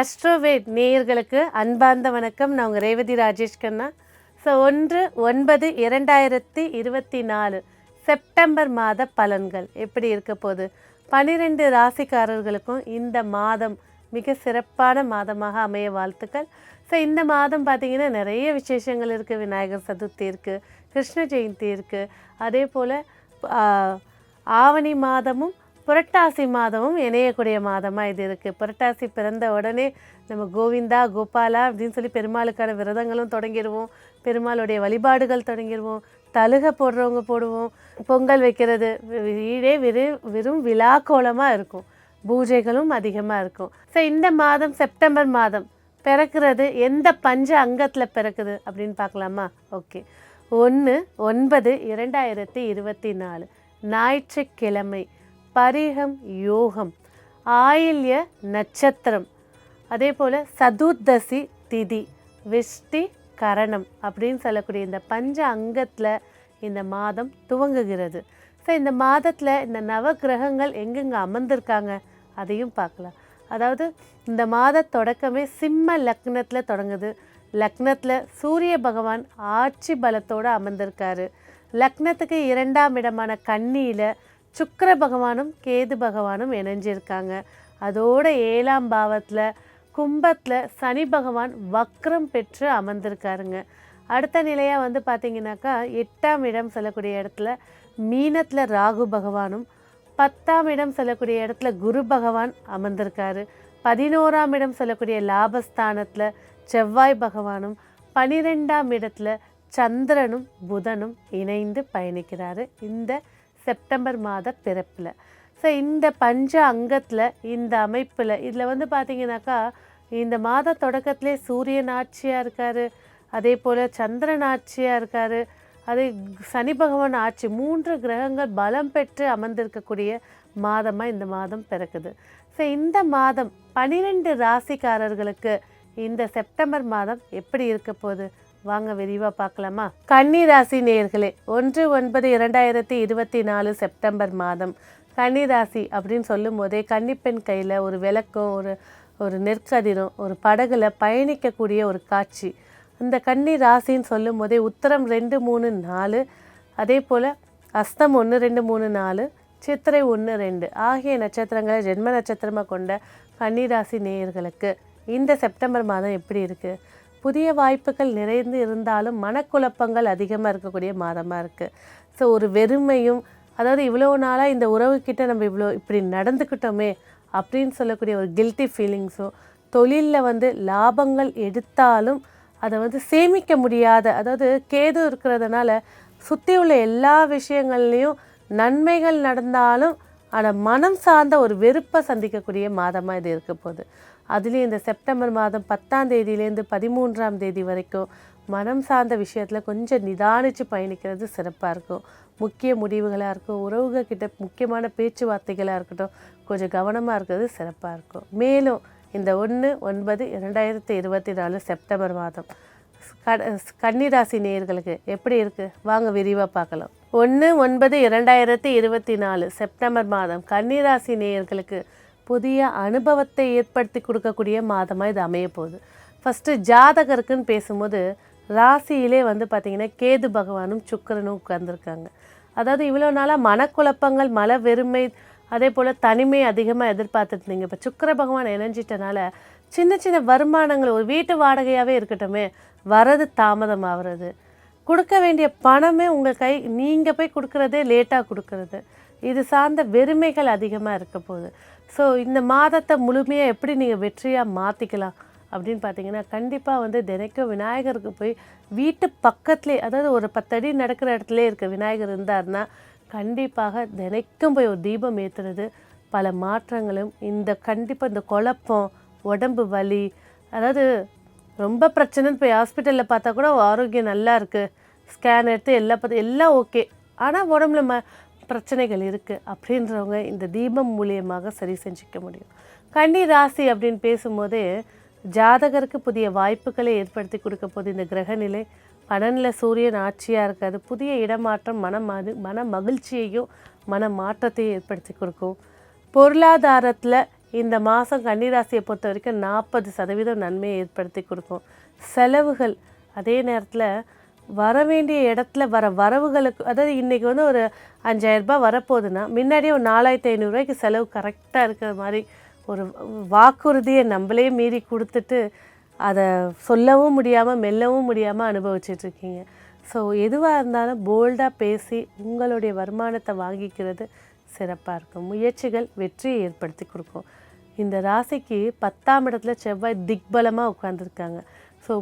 அஸ்ட்ரோவேட் நேயர்களுக்கு அன்பார்ந்த வணக்கம். நான் உங்கள் ரேவதி ராஜேஷ் கண்ணா. ஸோ ஒன்று ஒன்பது இரண்டாயிரத்தி இருபத்தி நாலு செப்டம்பர் மாத பலன்கள் எப்படி இருக்க போகுது? பன்னிரெண்டு ராசிக்காரர்களுக்கும் இந்த மாதம் மிக சிறப்பான மாதமாக அமைய வாழ்த்துக்கள். ஸோ இந்த மாதம் பார்த்திங்கன்னா நிறைய விசேஷங்கள் இருக்குது விநாயகர் சதுர்த்தி இருக்குது கிருஷ்ண ஜெயந்தி இருக்குது அதே போல் ஆவணி மாதமும் புரட்டாசி மாதமும் இணையக்கூடிய மாதமாக இது இருக்குது புரட்டாசி பிறந்த உடனே நம்ம கோவிந்தா கோபாலா அப்படின்னு சொல்லி பெருமாளுக்கான விரதங்களும் தொடங்கிடுவோம். பெருமாளுடைய வழிபாடுகள் தொடங்கிடுவோம். தழுகை போடுறவங்க போடுவோம். பொங்கல் வைக்கிறது வீடே வெறு வெறும் விழா கோலமாக இருக்கும். பூஜைகளும் அதிகமாக இருக்கும். ஸோ இந்த மாதம் செப்டம்பர் மாதம் பிறக்கிறது எந்த பஞ்ச அங்கத்தில் பிறக்குது அப்படின்னு பார்க்கலாமா? ஓகே. ஒன்று ஒன்பது இரண்டாயிரத்தி இருபத்தி நாலு. ஞாயிற்றுக்கிழமை. பரிகம் யோகம் ஆயில்ய நட்சத்திரம். அதே போல் சதுர்தசி திதி விஷ்டி கரணம் அப்படின்னு சொல்லக்கூடிய இந்த பஞ்ச அங்கத்தில் இந்த மாதம் துவங்குகிறது. ஸோ இந்த மாதத்தில் இந்த நவ கிரகங்கள் எங்கெங்கே அமர்ந்திருக்காங்க அதையும் பார்க்கலாம். அதாவது இந்த மாத தொடக்கமே சிம்ம லக்னத்தில் தொடங்குது. லக்னத்தில் சூரிய பகவான் ஆட்சி பலத்தோடு அமர்ந்திருக்காரு. லக்னத்துக்கு இரண்டாம் இடமான கன்னியில் சுக்கர பகவானும் கேது பகவானும் இணைஞ்சிருக்காங்க. அதோட ஏழாம் பாவத்தில் கும்பத்தில் சனி பகவான் வக்ரம் பெற்று அமர்ந்திருக்காருங்க. அடுத்த நிலையாக வந்து பார்த்தீங்கன்னாக்கா எட்டாம் இடம் சொல்லக்கூடிய இடத்துல மீனத்தில் ராகு பகவானும் பத்தாம் இடம் சொல்லக்கூடிய இடத்துல குரு பகவான் அமர்ந்திருக்காரு. பதினோராம் இடம் சொல்லக்கூடிய லாபஸ்தானத்தில் செவ்வாய் பகவானும் பனிரெண்டாம் இடத்துல சந்திரனும் புதனும் இணைந்து பயணிக்கிறாரு. இந்த செப்டம்பர் மாத பிறப்பில். ஸோ இந்த பஞ்ச அங்கத்தில் இந்த அமைப்பில் இதில் வந்து பார்த்திங்கனாக்கா இந்த மாத தொடக்கத்திலே சூரியன் ஆட்சியாக இருக்கார் அதே போல் சந்திரன் ஆட்சியாக இருக்கார் அதே சனி பகவான் ஆட்சி மூன்று கிரகங்கள் பலம் பெற்று அமர்ந்திருக்கக்கூடிய மாதமாக இந்த மாதம் பிறக்குது. ஸோ இந்த மாதம் பனிரெண்டு ராசிக்காரர்களுக்கு இந்த செப்டம்பர் மாதம் எப்படி இருக்க போகுது? வாங்க விரிவாக பார்க்கலாமா? கன்னி ராசி நேயர்களே ஒன்று ஒன்பது இரண்டாயிரத்தி இருபத்தி நாலு செப்டம்பர் மாதம். கன்னி ராசி அப்படின்னு சொல்லும் போதே கன்னிப்பெண் கையில் ஒரு விளக்கம் ஒரு ஒரு நெற்கதிரும் ஒரு படகுல பயணிக்கக்கூடிய ஒரு காட்சி. இந்த கன்னி ராசின்னு சொல்லும் போதே உத்தரம் ரெண்டு மூணு நாலு அதே போல் அஸ்தம் ஒன்று ரெண்டு மூணு நாலு சித்திரை ஒன்று ரெண்டு ஆகிய நட்சத்திரங்களை ஜென்ம நட்சத்திரமாக கொண்ட கன்னிராசி நேயர்களுக்கு இந்த செப்டம்பர் மாதம் எப்படி இருக்குது புதிய வாய்ப்புகள் நிறைந்து இருந்தாலும் மனக்குழப்பங்கள் அதிகமாக இருக்கக்கூடிய மாதமாக இருக்குது ஸோ ஒரு வெறுமையும் அதாவது இவ்வளோ நாளாக இந்த உறவுக்கிட்ட நம்ம இவ்வளோ இப்படி நடந்துக்கிட்டோமே அப்படின்னு சொல்லக்கூடிய ஒரு கில்ட்டி ஃபீலிங்ஸும் தொழிலில் வந்து லாபங்கள் எடுத்தாலும் அதை வந்து சேமிக்க முடியாத அதாவது கேது இருக்கிறதுனால சுற்றி உள்ள எல்லா விஷயங்கள்லேயும் நன்மைகள் நடந்தாலும் ஆனால் மனம் சார்ந்த ஒரு வெறுப்பை சந்திக்கக்கூடிய மாதமாக இது இருக்க போகுது. அதுலேயும் இந்த செப்டம்பர் மாதம் பத்தாம் தேதியிலேருந்து பதிமூன்றாம் தேதி வரைக்கும் மனம் சார்ந்த விஷயத்தில் கொஞ்சம் நிதானித்து பயணிக்கிறது சிறப்பாக இருக்கும். முக்கிய முடிவுகளாக இருக்கும். உறவுகள் கிட்ட முக்கியமான பேச்சுவார்த்தைகளாக இருக்கட்டும் கொஞ்சம் கவனமாக இருக்கிறது சிறப்பாக இருக்கும். மேலும் இந்த ஒன்று ஒன்பது இரண்டாயிரத்தி இருபத்தி நாலு செப்டம்பர் மாதம் கன்னிராசி நேயர்களுக்கு எப்படி இருக்குது வாங்க விரிவாக பார்க்கலாம். ஒன்று ஒன்பது இரண்டாயிரத்தி இருபத்தி நாலு செப்டம்பர் மாதம் கன்னிராசி நேயர்களுக்கு புதிய அனுபவத்தை ஏற்படுத்தி கொடுக்கக்கூடிய மாதமாக இது அமைய போகுது ஃபஸ்ட்டு ஜாதகருக்குன்னு பேசும்போது ராசியிலே வந்து பார்த்திங்கன்னா கேது பகவானும் சுக்கரனும் உட்கார்ந்துருக்காங்க. அதாவது இவ்வளோ நாளாக மனக்குழப்பங்கள் மன வெறுமை அதே போல் தனிமை அதிகமாக எதிர்பார்த்துருந்தீங்க இப்போ சுக்கர பகவான் இணைஞ்சிட்டனால சின்ன சின்ன வருமானங்கள் ஒரு வீட்டு வாடகையாகவே இருக்கட்டுமே வரது தாமதம் ஆகிறது கொடுக்க வேண்டிய பணமே உங்கள் கை நீங்கள் போய் கொடுக்குறதே லேட்டாக கொடுக்குறது. இது சார்ந்த வெறுமைகள் அதிகமாக இருக்க போகுது ஸோ இந்த மாதத்தை முழுமையாக எப்படி நீங்கள் வெற்றியாக மாற்றிக்கலாம் அப்படின்னு பார்த்தீங்கன்னா கண்டிப்பாக வந்து தினைக்கும் விநாயகருக்கு போய் வீட்டு பக்கத்துலேயே அதாவது ஒரு பத்தடி நடக்கிற இடத்துல இருக்க விநாயகர் இருந்தார்னா கண்டிப்பாக தினைக்கும் போய் ஒரு தீபம் ஏற்றுறது பல மாற்றங்களும் இந்த கண்டிப்பாக இந்த குழப்பம் உடம்பு வலி அதாவது ரொம்ப பிரச்சனைன்னு போய் ஹாஸ்பிட்டலில் பார்த்தா கூட ஆரோக்கியம் நல்லா இருக்குது ஸ்கேன் எடுத்து எல்லா பார்த்து எல்லாம் ஓகே ஆனால் உடம்புல ம பிரச்சனைகள் இருக்குது அப்படின்றவங்க இந்த தீபம் மூலியமாக சரி செஞ்சுக்க முடியும். கன்னி ராசி அப்படின்னு பேசும்போது ஜாதகருக்கு புதிய வாய்ப்புகளை ஏற்படுத்தி கொடுக்க போது இந்த கிரகநிலை பன்னெண்டில் சூரியன் ஆட்சியாக இருக்காது. புதிய இடமாற்றம் மன மது மன மகிழ்ச்சியையும் மன மாற்றத்தையும் ஏற்படுத்தி கொடுக்கும். பொருளாதாரத்தில் இந்த மாதம் கன்னிராசியை பொறுத்த வரைக்கும் நாற்பது சதவீதம் நன்மையை ஏற்படுத்தி கொடுக்கும். செலவுகள் அதே நேரத்தில் வர வேண்டிய இடத்துல வர வரவுகளுக்கு அதாவது இன்றைக்கி வந்து ஒரு அஞ்சாயிரரூபா வரப்போகுதுன்னா முன்னாடியே ஒரு நாலாயிரத்தி ஐநூறுரூவாய்க்கு செலவு கரெக்டாக இருக்கிற மாதிரி ஒரு வாக்குறுதியை நம்மளே மீறி கொடுத்துட்டு அதை சொல்லவும் முடியாமல் மெல்லவும் முடியாமல் அனுபவிச்சிட்ருக்கீங்க ஸோ எதுவாக இருந்தாலும் போல்டாக பேசி உங்களுடைய வருமானத்தை வாங்கிக்கிறது சிறப்பாக இருக்கும். முயற்சிகள் வெற்றியை ஏற்படுத்தி கொடுக்கும். இந்த ராசிக்கு பத்தாம் இடத்துல செவ்வாய் திக்பலமாக உட்காந்துருக்காங்க ஸோ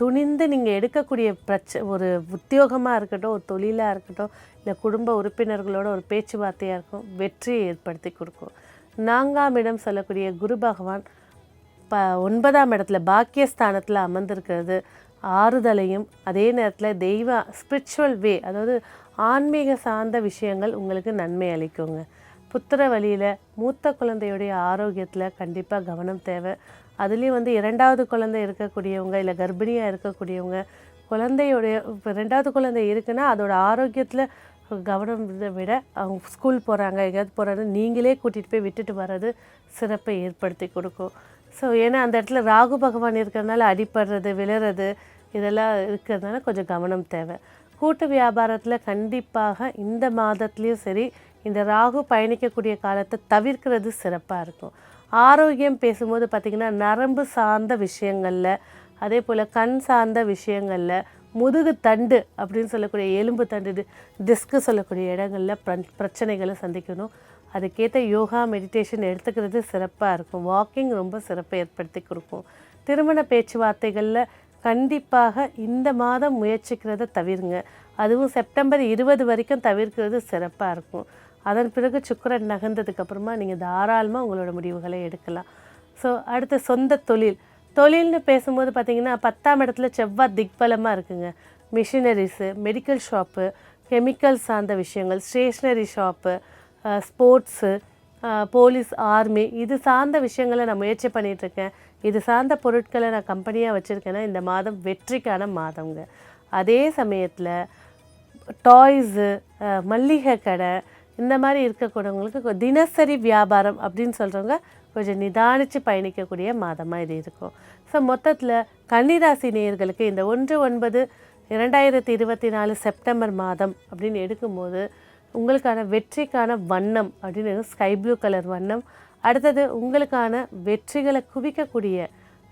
துணிந்து நீங்கள் எடுக்கக்கூடிய பிரச்ச ஒரு உத்தியோகமாக இருக்கட்டும் ஒரு தொழிலாக இருக்கட்டும் இல்லை குடும்ப உறுப்பினர்களோட ஒரு பேச்சுவார்த்தையாக இருக்கும் வெற்றியை ஏற்படுத்தி கொடுக்கும். நான்காம் இடம் சொல்லக்கூடிய குரு பகவான் ப ஒன்பதாம் இடத்துல பாக்கியஸ்தானத்தில் அமர்ந்திருக்கிறது. ஆறுதலையும் அதே நேரத்தில் தெய்வ ஸ்பிரிச்சுவல் வே அதாவது ஆன்மீக சார்ந்த விஷயங்கள் உங்களுக்கு நன்மை அளிக்குங்க. புத்திர வழியில் மூத்த குழந்தையுடைய ஆரோக்கியத்தில் கண்டிப்பாக கவனம் தேவை. அதுலேயும் வந்து இரண்டாவது குழந்தை இருக்கக்கூடியவங்க இல்லை கர்ப்பிணியாக இருக்கக்கூடியவங்க குழந்தையுடைய இப்போ ரெண்டாவது குழந்தை இருக்குன்னா அதோட ஆரோக்கியத்தில் கவனம் விட அவங்க ஸ்கூல் போகிறாங்க எங்கேயாவது போகிறாங்க நீங்களே கூட்டிகிட்டு போய் விட்டுட்டு வர்றது சிறப்பை ஏற்படுத்தி கொடுக்கும். ஸோ ஏன்னா அந்த இடத்துல ராகு பகவான் இருக்கிறதுனால அடிப்படுறது விழுறது இதெல்லாம் இருக்கிறதுனால கொஞ்சம் கவனம் தேவை. கூட்டு வியாபாரத்தில் கண்டிப்பாக இந்த மாதத்துலேயும் சரி இந்த ராகு பயணிக்கக்கூடிய காலத்தை தவிர்க்கிறது சிறப்பாக இருக்கும். ஆரோக்கியம் பேசும்போது பார்த்திங்கன்னா நரம்பு சார்ந்த விஷயங்களில் அதே போல் கண் சார்ந்த விஷயங்களில் முதுகு தண்டு அப்படின்னு சொல்லக்கூடிய எலும்பு தண்டு டிஸ்க்கு சொல்லக்கூடிய இடங்களில் பிர- பிரச்சனைகளை சந்திக்கணும். அதுக்கேற்ற யோகா மெடிடேஷன் எடுத்துக்கிறது சிறப்பாக இருக்கும். வாக்கிங் ரொம்ப சிறப்பை ஏற்படுத்தி கொடுக்கும். திருமண பேச்சுவார்த்தைகளில் கண்டிப்பாக இந்த மாதம் முயற்சிக்கிறத தவிருங்க. அதுவும் செப்டம்பர் இருபது வரைக்கும் தவிர்க்கிறது சிறப்பாக இருக்கும். அதன் பிறகு சுக்கரன் நகர்ந்ததுக்கப்புறமா நீங்கள் தாராளமாக உங்களோட முடிவுகளை எடுக்கலாம். ஸோ அடுத்து சொந்த தொழில். தொழில்னு பேசும்போது பார்த்திங்கன்னா பத்தாம் இடத்துல செவ்வாய் திக்பலமாக இருக்குங்க. மிஷினரிஸு மெடிக்கல் ஷாப்பு கெமிக்கல் சார்ந்த விஷயங்கள் stationery shop sports police army இது சார்ந்த விஷயங்களை நான் முயற்சி பண்ணிகிட்ருக்கேன் இருக்கேன் இது சார்ந்த பொருட்களை நான் கம்பெனியாக வச்சுருக்கேன்னா இந்த மாதம் வெற்றிக்கான மாதங்க அதே சமயத்தில் டாய்ஸு மல்லிகை கடை இந்த மாதிரி இருக்கக்கூடியவங்களுக்கு தினசரி வியாபாரம் அப்படின்னு சொல்கிறவங்க கொஞ்சம் நிதானித்து பயணிக்கக்கூடிய மாதமாக இது இருக்கும். ஸோ மொத்தத்தில் கன்னிராசி நேயர்களுக்கு இந்த ஒன்று ஒன்பது இரண்டாயிரத்தி இருபத்தி நாலு செப்டம்பர் மாதம் அப்படின்னு எடுக்கும்போது உங்களுக்கான வெற்றிக்கான வண்ணம் அப்படின்னு ஸ்கை ப்ளூ கலர் வண்ணம். அடுத்தது உங்களுக்கான வெற்றிகளை குவிக்கக்கூடிய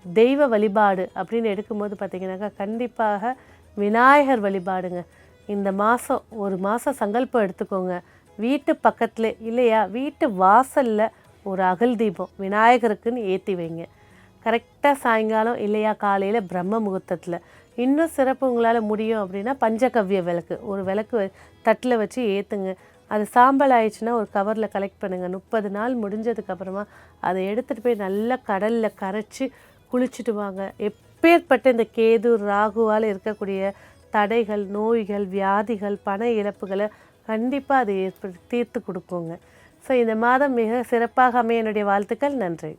தெய்வ வழிபாடு அப்படின்னு எடுக்கும்போது பார்த்திங்கனாக்கா கண்டிப்பாக விநாயகர் வழிபாடுங்க. இந்த மாதம் ஒரு மாதம் சங்கல்பம் எடுத்துக்கோங்க. வீட்டு பக்கத்தில் இல்லையா? வீட்டு வாசலில் ஒரு அகல் தீபம் விநாயகருக்குன்னு ஏற்றி வைங்க. கரெக்டாக சாயங்காலம் இல்லையா? காலையில் பிரம்ம முகூர்த்தத்தில். இன்னும் சிறப்பு உங்களால் முடியும் அப்படின்னா பஞ்சகவ்ய விளக்கு. ஒரு விளக்கு தட்டில் வச்சு ஏற்றுங்க அது சாம்பல் ஆயிடுச்சுன்னா ஒரு கவரில் கலெக்ட் பண்ணுங்கள் முப்பது நாள் முடிஞ்சதுக்கப்புறமா அதை எடுத்துகிட்டு போய் நல்லா கடலில் கரைச்சி குளிச்சுட்டு வாங்க. எப்பேற்பட்ட இந்த கேது ராகுவால் இருக்கக்கூடிய தடைகள் நோய்கள் வியாதிகள் பண இழப்புகளை கண்டிப்பாக அது ஏற்படுத்தி தீர்த்து கொடுக்குங்க ஸோ இந்த மாதம் மிக சிறப்பாக அமைய என்னுடைய வாழ்த்துக்கள். நன்றி.